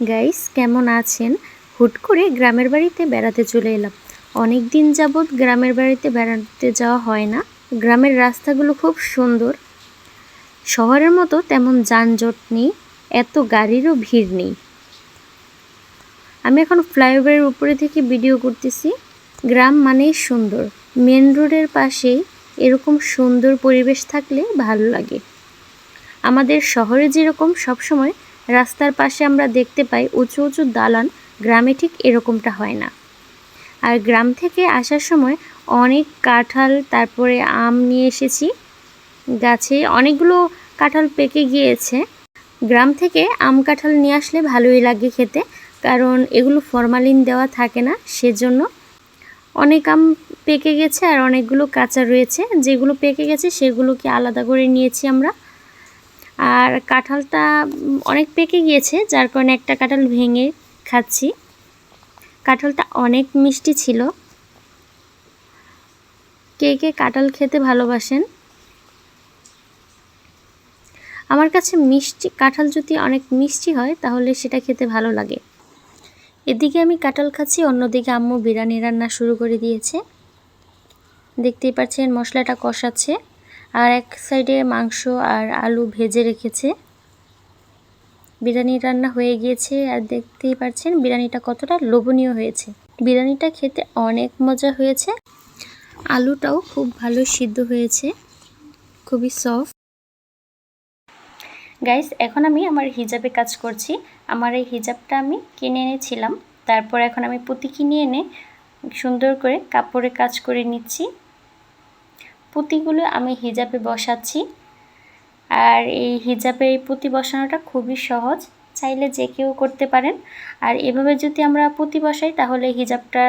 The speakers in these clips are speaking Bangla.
গাইস কেমন আছেন? হুট করে গ্রামের বাড়িতে বেড়াতে চলে এলাম। অনেক দিন যাবৎ গ্রামের বাড়িতে বেড়াতে যাওয়া হয় না। গ্রামের রাস্তাগুলো খুব সুন্দর। শহরের মতো তেমন যানজট নেই, এত গাড়িরও ভিড় নেই। আমি এখন ফ্লাইওভারের উপরে থেকে ভিডিও করতেছি। গ্রাম মানেই সুন্দর। মেন রোডের পাশেই এরকম সুন্দর পরিবেশ থাকলে ভালো লাগে। আমাদের শহরে যেরকম সবসময় রাস্তার পাশে আমরা দেখতে পাই উঁচু উঁচু দালান, গ্রামে ঠিক এরকমটা হয় না। আর গ্রাম থেকে আসার সময় অনেক কাঁঠাল, তারপরে আম নিয়ে এসেছি। গাছে অনেকগুলো কাঁঠাল পেকে গিয়েছে। গ্রাম থেকে আম কাঁঠাল নিয়ে আসলে ভালোই লাগে খেতে, কারণ এগুলো ফরমালিন দেওয়া থাকে না, সেজন্য অনেক আম পেকে গেছে আর অনেকগুলো কাঁচা রয়েছে। যেগুলো পেকে গেছে সেগুলোকে আলাদা করে নিয়েছি আমরা। আর কাঁঠালটা অনেক পেকে গিয়েছে, যার কারণে একটা কাঁঠাল ভেঙে খাচ্ছি। কাঁঠালটা অনেক মিষ্টি ছিল। কে কে কাঁঠাল খেতে ভালোবাসেন? আমার কাছে মিষ্টি কাঁঠাল যদি অনেক মিষ্টি হয়, তাহলে সেটা খেতে ভালো লাগে। এদিকে আমি কাঁঠাল খাচ্ছি, অন্যদিকে আম্মু বিরিয়ানি রান্না শুরু করে দিয়েছে। দেখতেই পাচ্ছেন মশলাটা কষাচ্ছে। আর এক সাইডে মাংস আর আলু ভেজে রেখেছে। বিরিয়ানি রান্না হয়ে গিয়েছে, আর দেখতেই পাচ্ছেন বিরিয়ানিটা কতটা লোভনীয় হয়েছে। বিরিয়ানিটা খেতে অনেক মজা হয়েছে। আলুটাও খুব ভালো সিদ্ধ হয়েছে, খুবই সফট গাইস এখন আমি আমার হিজাবে কাজ করছি। আমার এই হিজাবটা আমি কিনে এনেছিলাম। তারপর এখন আমি পুঁতি কিনে এনে সুন্দর করে কাপড়ে কাজ করে নিচ্ছি। পুঁতিগুলো আমি হিজাবে বসাচ্ছি। আর এই হিজাবে এই পুঁতি বসানোটা খুবই সহজ, চাইলে যে কেউ করতে পারেন। আর এভাবে যদি আমরা পুঁতি বসাই, তাহলে হিজাবটা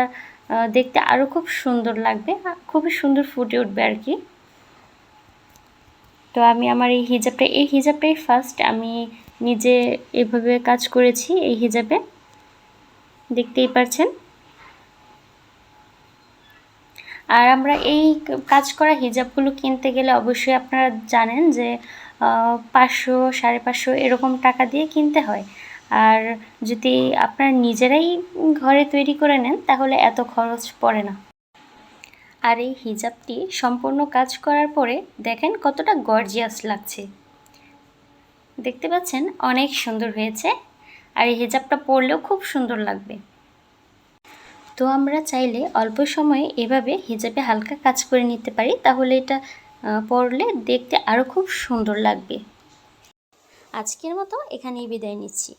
দেখতে আরও খুব সুন্দর লাগবে খুবই সুন্দর ফুটে উঠবে আর কি। তো আমি আমার এই হিজাবটা, এই হিজাবটাই ফার্স্ট আমি নিজে এভাবে কাজ করেছি এই হিজাবে। দেখতেই পারছেন? আর আমরা এই কাজ করা হিজাবগুলো কিনতে গেলে অবশ্যই আপনারা জানেন যে পাঁচশো, সাড়ে পাঁচশো এরকম টাকা দিয়ে কিনতে হয়। আর যদি আপনারা নিজেরাই ঘরে তৈরি করে নেন, তাহলে এত খরচ পড়ে না। আর এই হিজাবটি সম্পূর্ণ কাজ করার পরে দেখেন কতটা গর্জিয়াস লাগছে। দেখতে পাচ্ছেন, অনেক সুন্দর হয়েছে। আর এই হিজাবটা পরলেও খুব সুন্দর লাগবে। তো আমরা চাইলে অল্প সময়ে এভাবে হিজাবে হালকা কাজ করে নিতে পারি। তাহলে এটা পরলে দেখতে আরও খুব সুন্দর লাগবে। আজকের মতো এখানেই বিদায় নিচ্ছি।